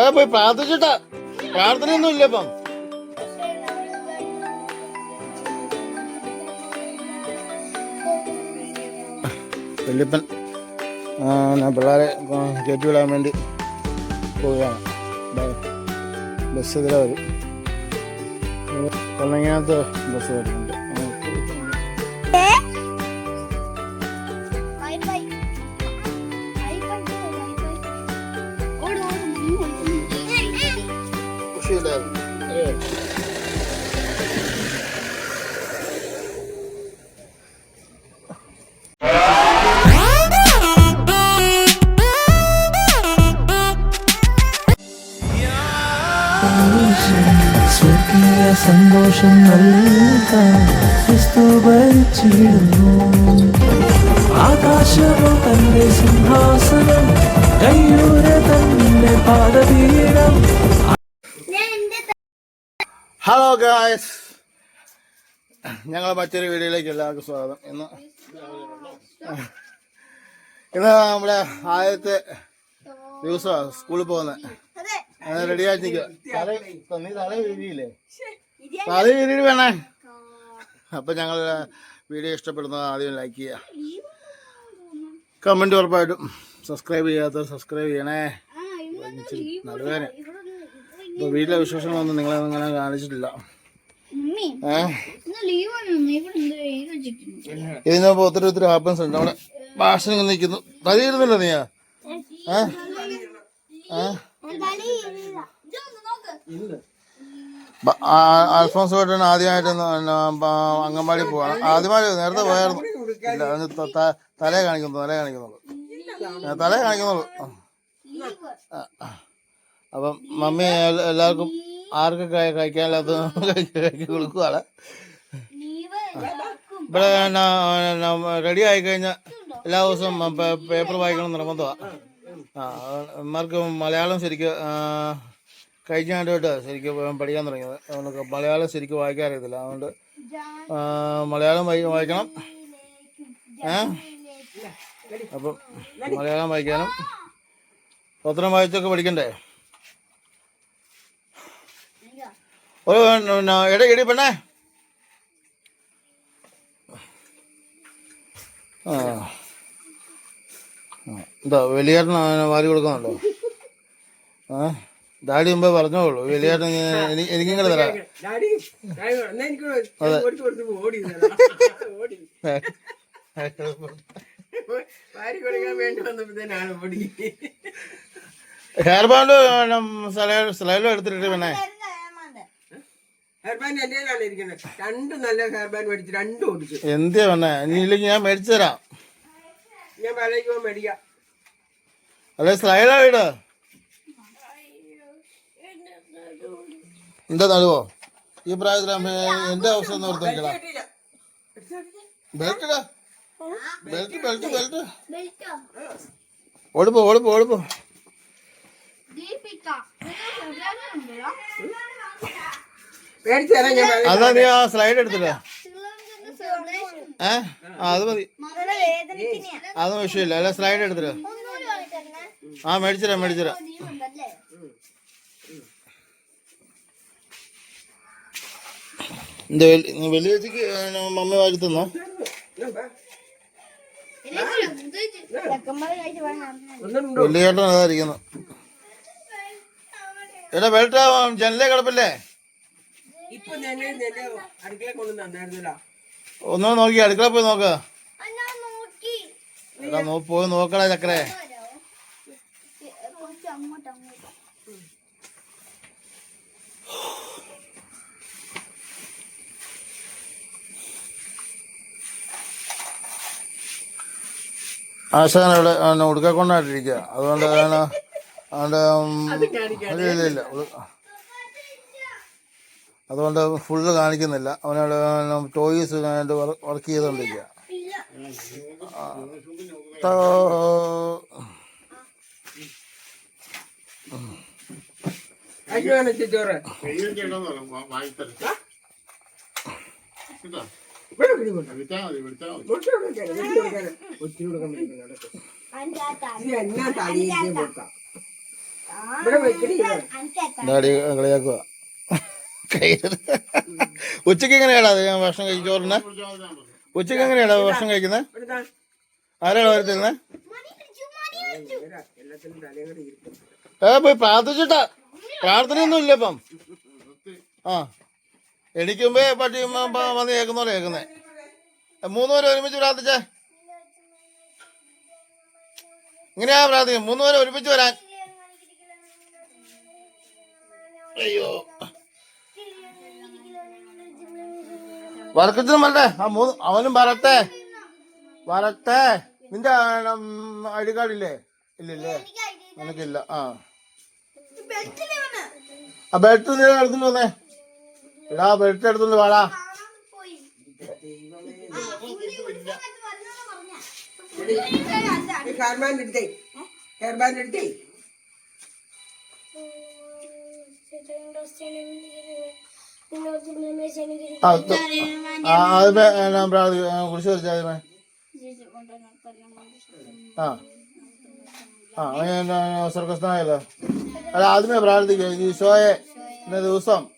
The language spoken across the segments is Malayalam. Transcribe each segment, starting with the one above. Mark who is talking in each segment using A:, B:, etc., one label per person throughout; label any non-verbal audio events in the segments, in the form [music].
A: ഏ പോയി പ്രാർത്ഥിച്ചിട്ടാ. പ്രാർത്ഥനയൊന്നും ഇല്ല ഇപ്പം. വല്യപ്പൻ പിള്ളേരെ കയറ്റി വിടാൻ വേണ്ടി പോവുകയാണ്. ബസ് ഇതിലെ വരും കൊല്ലങ്ങാത്ത ബസ് വരുന്നുണ്ട് ഖുഷിയില്ലായിരുന്നു ഏ.
B: സ്വർഗീയ സന്തോഷം നൽകാൻ ക്രിസ്തു ഭരിച്ചിടുന്നു ആകാശമോ തന്റെ സിംഹാസനം കയ്യൂര തന്റെ പാദപീഠം
A: ഹലോ ഗായ്സ് ഞങ്ങൾ മറ്റൊരു വീഡിയോയിലേക്ക് എല്ലാവർക്കും സ്വാഗതം. ഇന്ന് ഇന്ന് നമ്മുടെ ആദ്യത്തെ ദിവസമാണ് സ്കൂളിൽ പോകുന്നത്.
C: അതെ
A: റെഡി ആയിട്ട് നിൽക്കുക നീ തല വീതിയിൽ വേണേ. അപ്പൊ ഞങ്ങൾ വീഡിയോ ഇഷ്ടപ്പെടുന്നത് ആദ്യം ലൈക്ക് ചെയ്യുക കമന്റ് ഉറപ്പായിട്ടും സബ്സ്ക്രൈബ് ചെയ്യാത്തവർ സബ്സ്ക്രൈബ് ചെയ്യണേ.
C: ആ ഇന്നൊന്നും ലീവ്
A: നടുവേദന
C: ഇവിടെ
A: ഇപ്പൊ വീട്ടിലെ വിശേഷങ്ങളൊന്നും നിങ്ങളെ അങ്ങനെ കാണിച്ചിട്ടില്ല. ഇതിനപ്പോ ഒത്തിരി ഒത്തിരി ഹാപ്പൻസ് ഉണ്ട്. അവിടെ ഭാഷ നിൽക്കുന്നു. തലയിരുന്നില്ല നീ അൽഫോൺസ് ചേട്ടൻ ആദ്യമായിട്ട് അംഗൻവാടി പോവാണ്. ആദ്യമായി നേരത്തെ പോയായിരുന്നു. ഇല്ല തലേ കാണിക്കുന്നു തലേ കാണിക്കുന്നുള്ളൂ. തലേ കാണിക്കുന്നുള്ളൂ. ആ. അപ്പം മമ്മി എല്ലാവർക്കും ആർക്കൊക്കെ കഴിക്കാനില്ലാത്ത [laughs] കഴിക്കി കൊടുക്കുവാണ്. ഇവിടെ റെഡി ആയി കഴിഞ്ഞാൽ എല്ലാ ദിവസവും പേപ്പർ വായിക്കണം നിർബന്ധമാണ് ആ മലയാളം ശരിക്കും കഴിഞ്ഞ ആണ്ടുമായിട്ട് ശരിക്കും പഠിക്കാൻ തുടങ്ങിയത്. അതുകൊണ്ട് മലയാളം ശരിക്കും വായിക്കാൻ അറിയത്തില്ല. അതുകൊണ്ട് മലയാളം വായി വായിക്കണം. ഏ? അപ്പം മലയാളം വായിക്കാനും പത്രം വായിച്ചൊക്കെ പഠിക്കണ്ടേ? ഒരു എടി എടി പെണ്ണേ. ആ. എന്താ വലിയേട്ടൻ വാരി കൊടുക്കുന്നുണ്ടോ? ആ. ഡാഡി മുമ്പേ പറഞ്ഞോളൂ. വലിയേട്ടൻ എനിക്കും കൂടെ തരാം. ഹെയർ ബാൻഡ് സ്ലൈഡിലും എടുത്തിട്ട് പിന്നെ
D: ഹെയർ ബാൻഡ് എന്റെ കയ്യിലാണ് ഇരിക്കുന്നത് രണ്ട് നല്ല ഹെയർ ബാൻഡ് മേടിച്ച് രണ്ടും ഓടിച്ചു.
A: എന്തിയാ പെണ്ണേ ഇനി ഇല്ലെങ്കിൽ ഞാൻ മേടിച്ചു തരാം
D: ഞാൻ പോകാൻ മേടിക്കാം.
A: അല്ലെ സ്ലൈഡായിട് എന്താ നടുവോ? ഈ പ്രായത്തിലാകുമ്പോ എന്റെ അവസ്ഥ ഒന്ന് ഓർത്ത് നോക്കടാ ബെൽറ്റ് ബെൽറ്റ് ബെൽറ്റ് ബെൽറ്റ്
C: ബെൽറ്റോ.
A: ഓടിപ്പോ ഓടിപ്പോ ഓടിപ്പോ.
C: ദീപിക
A: അതാ നീ ആ സ്ലൈഡ് എടുത്തില്ല ഏ? അത് മതി. അത് വിഷയമില്ല. അല്ല സ്ലൈഡ് എടുത്തില്ല ആ
C: മേടിച്ചരാ മേടിച്ചരാ
A: എന്താ വലിയ ചേച്ചിക്ക് മമ്മി വാരി തന്നോ? വലിയ ചേട്ടൻ അതായിരിക്കുന്നു എടാ ബെൽറ്റ് ജനലേ കിടപ്പില്ലേ?
D: ഇപ്പൊ ഞാൻ എന്റെ അടുക്കള കൊണ്ട്
A: ഒന്ന് നോക്കി അടുക്കള പോയി നോക്ക. എടാ നോ പോയി നോക്കടാ ചക്കരെ
C: കുറച്ച് അങ്ങോട്ട് അങ്ങോട്ട്
A: ആശാൻ ഇവിടെ ഉടുക്കൊണ്ടായിട്ടിരിക്കുക അതുകൊണ്ട് അതാണ് അതുകൊണ്ട് ഇല്ല ഇല്ല അതുകൊണ്ട് ഫുള്ള് കാണിക്കുന്നില്ല. അവനോട് ടോയ്സ് വർക്ക് ചെയ്തുകൊണ്ടിരിക്കുക കളിയാക്കുക ഉച്ചയ്ക്ക് എങ്ങനെയാടാ അത്? ഞാൻ ഭക്ഷണം കഴിക്കും. ചോറിന്? ഉച്ചയ്ക്ക് എങ്ങനെയാടാ ഭക്ഷണം കഴിക്കുന്നത് ആരാടാ വരുത്തുന്നത് ഏ പോയി പ്രാർത്ഥിച്ചിട്ടാ. പ്രാർത്ഥനയൊന്നും ഇല്ല ഇപ്പം. ആ. എണിക്കുമ്പേ പട്ടി വന്ന് കേൾക്കുന്ന. പോലെ കേൾക്കുന്നേ മൂന്നുപേരും ഒരുമിച്ച് പ്രാർത്ഥിച്ചേ. ഇങ്ങനെയാ പ്രാർത്ഥിക്കും മൂന്നുപേരും ഒരുമിച്ച് വരാൻ. അയ്യോ. വർക്കത്തിനും വരട്ടെ ആ മൂന്ന് അവനും വരട്ടെ വരട്ടെ നിന്റെ ഐ ഡി കാർഡ് ഇല്ലേ ഇല്ലല്ലേ നിനക്കില്ല ആ ആ ബെൽറ്റ് നീ എടുത്തിട്ട് വന്നേ എടാ ബെൽറ്റ് എടുത്തോണ്ട് വാടാ
D: ഹെയർബാൻഡ് ഹെയർ ബാൻഡ് എടുത്തേ എടുത്തേ
A: ആ ആ പ്രാർത്ഥി- അല്ല ആദ്യമേ പ്രാർത്ഥിക്കുക ഈശോയെ ഇന്ന ദിവസം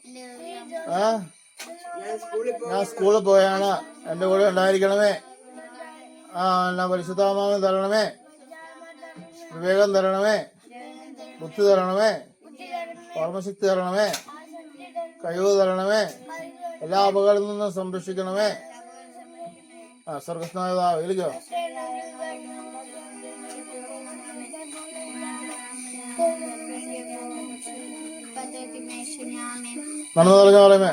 D: ഞാൻ സ്കൂളിൽ
A: പോയാണ്. എന്റെ കൂടെ ഉണ്ടായിരിക്കണമേ. ആ എന്നാ പരിശുദ്ധാമാവൻ തരണമേ. വിവേകം തരണമേ. ബുദ്ധി തരണമേ. ഓർമ്മശക്തി തരണമേ. കഴിവ് തരണമേ. എല്ലാ അപകടങ്ങളിൽ നിന്നും സംരക്ഷിക്കണമേ. ആ സർഗസ്നായതാ വിളിക്കോ? നടന്നു പറഞ്ഞ പറയുമേ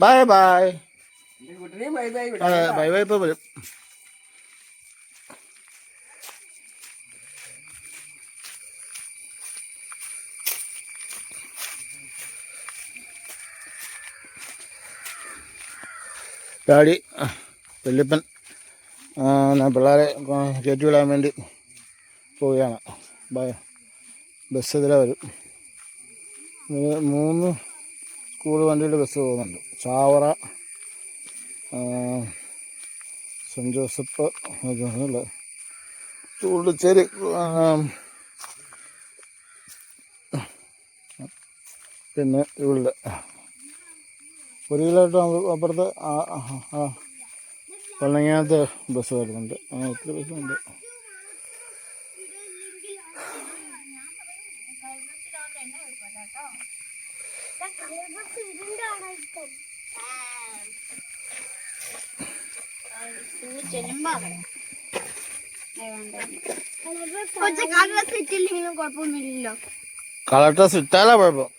D: ബൈ എന്റെ കുട്ടനെയും ബൈ ബൈ
A: ബൈ ബൈ ഇപ്പൊ വരും. ഡാഡി വല്യപ്പൻ ആ, ഞാൻ പിള്ളേരെ കയറ്റി വിടാൻ വേണ്ടി പോവുകയാണ്. ബൈ ബസ് ഇതിലെ വരും. മൂന്ന് സ്കൂൾ വണ്ടിയുടെ ബസ് പോകുന്നുണ്ട്. ചാവറ സെന്റ് ജോസഫ് ആ, പിന്നെ ഇവിടെ ഒരു കിലോമീറ്റർ അപ്പുറത്ത് പള്ളങ്ങാത്ത ബസ് വരുന്നുണ്ട്. അങ്ങനെ ഒത്തിരി ബസ്സുണ്ട്
C: കളർ
A: ഡ്രസ് ഇട്ടാലാ കുഴപ്പം.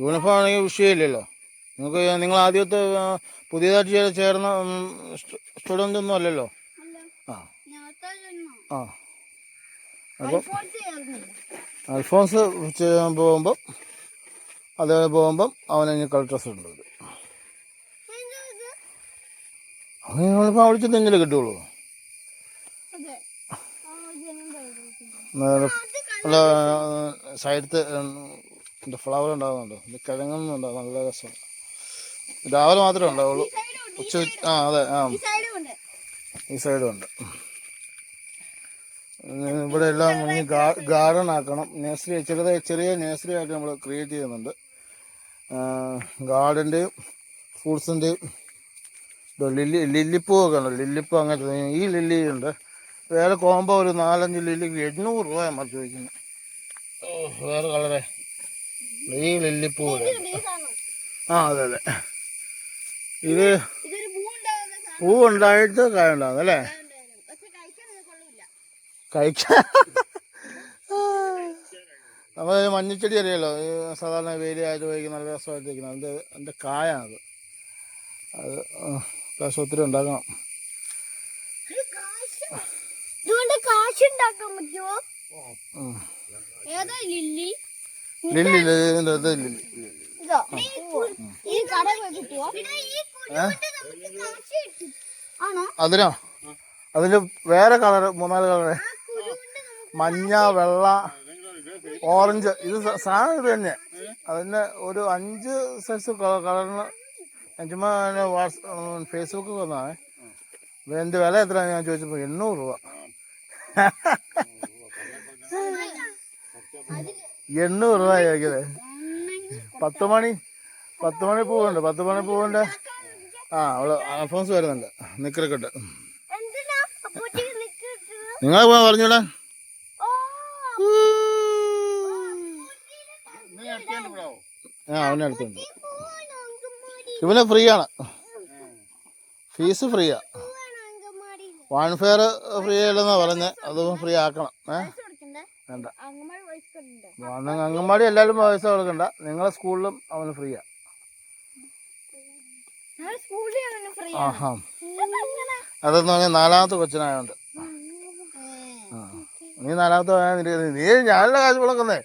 A: യൂണിഫോം ആണെങ്കിൽ വിഷയമില്ലല്ലോ. നിങ്ങൾക്ക് നിങ്ങൾ ആദ്യത്തെ പുതിയതായിട്ട് ചേർന്ന സ്റ്റുഡന്റ് ഒന്നും അല്ലല്ലോ? ആ. ആ. അപ്പം അൽഫോൺസ് പോകുമ്പം അത് പോകുമ്പം അവനെ കളർ ഡ്രസ് ഉണ്ട് അവന് യൂണിഫോം അവിടെ തെങ്ങിൽ കിട്ടുള്ളൂ? സൈഡത്ത് അല്ല സൈഡത്തെ എന്റെ ഫ്ലവർ ഉണ്ടാകുന്നുണ്ട് ഇത് കിഴങ്ങുന്നുണ്ട്. നല്ല രസം. രാവിലെ മാത്രമേ ഉണ്ടാവുള്ളൂ ഉച്ച ആ അതെ ആ. ഈ സൈഡും ഉണ്ട് ഇവിടെ എല്ലാം ഇനി ഗാർഡൻ ആക്കണം. നേഴ്സറി ചെറുത് ചെറിയ നേഴ്സറി ആയിട്ട് നമ്മൾ ക്രിയേറ്റ് ചെയ്യുന്നുണ്ട്. ഗാർഡന്റെയും ഫ്രൂട്ട്സിന്റെയും ലില്ലി ലില്ലിപ്പൂവൊക്കെ ഉണ്ട്? ലില്ലിപ്പൂ അങ്ങനത്തെ ഈ ലില്ലി ഉണ്ട്. വേറെ കോമ്പോ ഒരു നാലഞ്ച് ലില്ലി എണ്ണൂറ് രൂപ നമ്മൾ ചോദിക്കുന്നത് ഓ വേറെ കളറേ. ഈ ലില്ലിപ്പൂ ആ അതെ അതെ. ഇത്
C: പൂ
A: ഉണ്ടായിട്ട് കായ ഉണ്ടാകും അല്ലേ?
C: കഴിക്കാൻ
A: നമ്മുടെ മഞ്ഞച്ചെടി അറിയാലോ? സാധാരണ വേലിയായിട്ട് ഉപയോഗിക്കുന്ന നല്ല രസമായിട്ട് രസമായിട്ടിരിക്കുന്നത്. അതിന്റെ അതിന്റെ കായാണത്. അത്
C: അത് കാശ്
A: ഒത്തിരി
C: ഉണ്ടാക്കണം. Lily
A: Lily. ഇത്.
C: ഈ കട
A: അതിനോ? അതിന് വേറെ കളർ മൂന്നാൽ കളറ്. മഞ്ഞ വെള്ള ഓറഞ്ച്. ഇത് സാധനം ഇത് തന്നെ. അതിന് ഒരു അഞ്ച് സൈസ് കളറിന് ചുമ്മാ വാട്സ് ഫേസ്ബുക്കിൽ വന്നാണേ ഇതിന്റെ വില എത്രയാണെന്ന് ഞാൻ ചോദിച്ചപ്പോൾ എണ്ണൂറ് രൂപ. [laughs] എണ്ണൂറ് രൂപ. ചോദിക്കുന്നത് പത്ത് മണി പത്ത് മണി പൂവുണ്ട് പത്ത് മണി പൂവുണ്ട് ആ അവൾ അൽഫോൺസ് വരുന്നുണ്ട്. നിക്കറൊക്കെ
C: നിങ്ങളെ
A: പോവാൻ പറഞ്ഞൂടെ. ആ അവനെ അടുത്തുണ്ട് ഇവന് ഫ്രീ ആണ് ഫീസ് ഫ്രീയാ. വൺ ഫെയർ ഫ്രീ അല്ലെന്നാ പറഞ്ഞത് അതും ഫ്രീ ആക്കണം. ഏ? വേണ്ട. അംഗൻവാടി എല്ലാവരും പൈസ കൊടുക്കണ്ട. നിങ്ങളെ സ്കൂളിലും അവന് ഫ്രീയാ. അതെന്ന് പറഞ്ഞാൽ നാലാമത്തെ കൊച്ചനായോണ്ട്. നീ നാലാമത്തെ ആയാൽ നീ ഞാനല്ല കാശ് കൊടുക്കുന്നേ?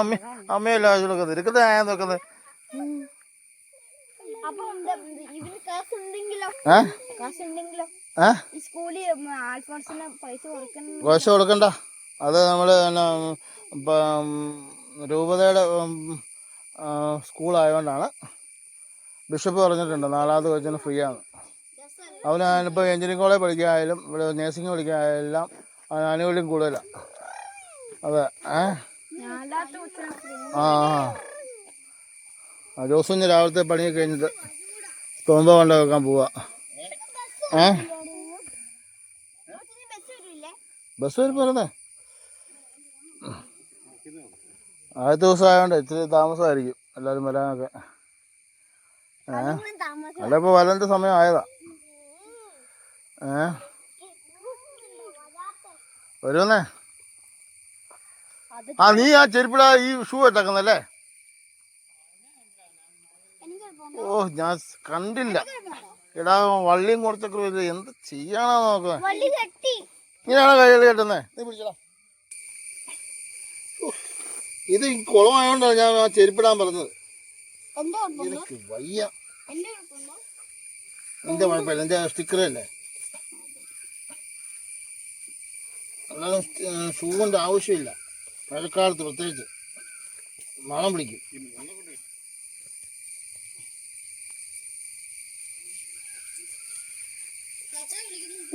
A: അമ്മ അമ്മയല്ല കാശ് കൊടുക്കുന്നത് ഇരിക്കുന്ന ഞാൻ നോക്കുന്നത്
C: ഏഹ് പൈസ
A: കൊടുക്കണ്ട. അത് നമ്മൾ രൂപതയുടെ സ്കൂളായതുകൊണ്ടാണ് ബിഷപ്പ് പറഞ്ഞിട്ടുണ്ട് നാലാമത് കൊച്ചിന് ഫ്രീ ആണ് അവന് ഇപ്പോൾ എഞ്ചിനീയറിംഗ് കോളേജ് പഠിക്കായാലും ഇവിടെ നേഴ്സിംഗ് പഠിക്കായാലും അവന് ആനുകൂല്യം കൂടുതലാണ് അതെ ആ ആ. ജോസ് ജോസുഞ്ഞ് രാവിലത്തെ പണിയൊക്കെ കഴിഞ്ഞിട്ട് തോമ്പ കൊണ്ട് വെക്കാൻ പോവാ. ഏ?
C: ബസ് വരില്ലേ?
A: ബസ് വരും പറഞ്ഞേ ആദ്യത്തെ ദിവസം ആയതുകൊണ്ട് ഇച്ചിരി താമസമായിരിക്കും എല്ലാവരും വരാനൊക്കെ. ഏ?
C: താമസം
A: അല്ല ഇപ്പോൾ വരേണ്ട സമയം ആയതാ. ഏ? വരുമെന്നേ ആ നീ ആ ചെരുപ്പിട ഈ ഷൂ ഇട്ടേക്കുന്നല്ലേ? ഓ ഞാൻ കണ്ടില്ല. എടാ വള്ളിയും കുറച്ചൊക്കെ എന്ത് ചെയ്യാനാ നോക്കുന്നത് ഇങ്ങനെയാണോ കൈകൾ കെട്ടുന്നത് നീ പിടിച്ചടാ. ഇത് കുളമായോണ്ടാണ് ഞാൻ ആ ചെരുപ്പിടാൻ പറഞ്ഞത്. എനിക്ക് വയ്യ.
C: എന്റെ
A: കുഴപ്പമില്ല. എന്റെ സ്റ്റിക്കർ അല്ലേ അല്ലാതെ ഷൂവിന്റെ ആവശ്യമില്ല. മഴക്കാലത്ത് പ്രത്യേകിച്ച്. മണം പിടിക്കും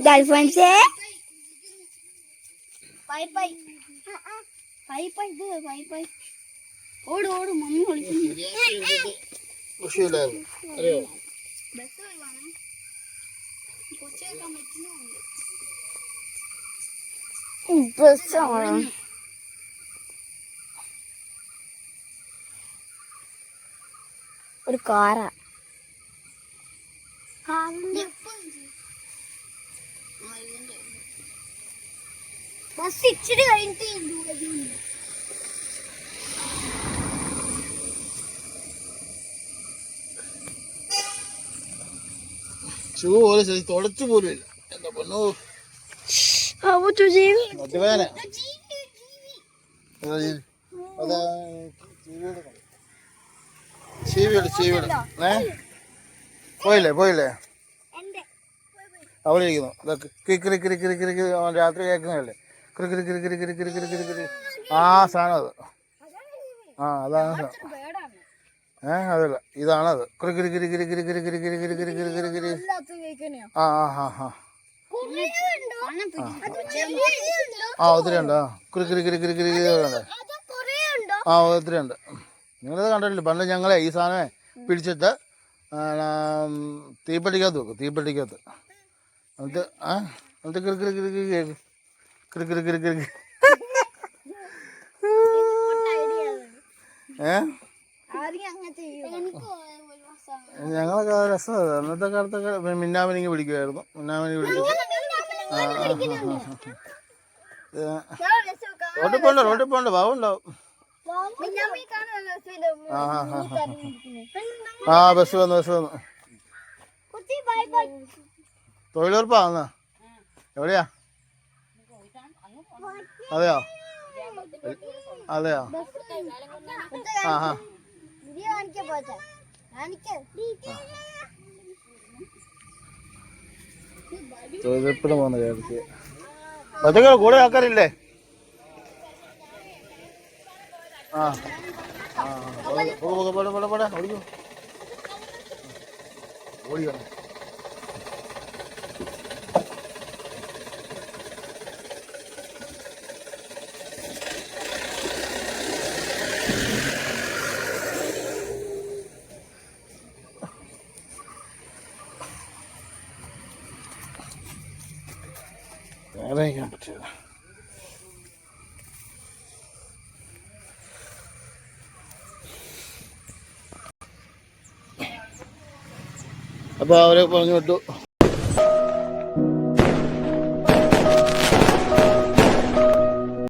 C: അൽഫോൻസേ ബൈ പൈ ഓട് ഓട് ഒരു കാറാ. കാറിന്റെ ബസ് ഇച്ചിരി കഴിഞ്ഞിട്ട്
A: ഷൂ പോലും ശരി തുടച്ചു പോലും ഇല്ല. എന്താ പൊന്നു.
C: അവ ചേച്ചി
A: മദ്യപാന. അതാ ചീവിയുടെ ചീവിയുടെ ഏ? പോയില്ലേ പോയില്ലേ?
C: അവളിരിക്കുന്നു.
A: അവിടെ ഇരിക്കുന്നു ഇതൊക്കെ കിരി കിരി കിരി കിരി കിരി കിരി അവൻ രാത്രി കേൾക്കുന്നതല്ലേ? കിരി കിറി കിറി കിറി കിറി കിറി കിറി കിറി കിറി ആ സാധനം അത് ആ അതാണ് സാധനം ഏ അതല്ല ഇതാണത് കിറി കിറി കിറി കിറി കിറി കിറി കിറി കിറി കിറി കിറി കിറി
C: കിറി കിറി
A: ആ ആ ആ ഒത്തിരി ഉണ്ട് ആ കിറി കിരി കിരി കിരി കിരി ഉണ്ട് ആ ഒത്തിരി ഉണ്ട് നിങ്ങളിത് കണ്ടിട്ടില്ല പണ്ട് ഞങ്ങളെ ഈ സാധനമേ പിടിച്ചിട്ട് തീപ്പെട്ടിക്കകത്ത് വെക്കും തീപ്പെട്ടിക്കകത്ത് എന്നിട്ട് ആ എന്നിട്ട് കിറി കിറി കിറി കിരി ഞങ്ങളൊക്കെ രസം അന്നത്തെ കാലത്തൊക്കെ മിന്നാമനിങ്ങി പിടിക്കുമായിരുന്നു മിന്നാമനി പിടിക്കും റോട്ടിൽ പോണ്ട റോട്ടിൽ പോണ്ട. പാവുണ്ടാവും ആ ബസ് വന്നു ബസ് വന്നു. തൊഴിലുറപ്പാ എവിടെയാ? അതെയോ? അതെയോ? ആ ആ കൂടെ ആക്കാറില്ലേ ആ. ആ പോക പോക ഓടിക്കോ. ഓടി വന്നു വേറെ ചെയ്യാൻ പറ്റില്ല അപ്പോൾ അവരെ പറഞ്ഞു വിട്ടു.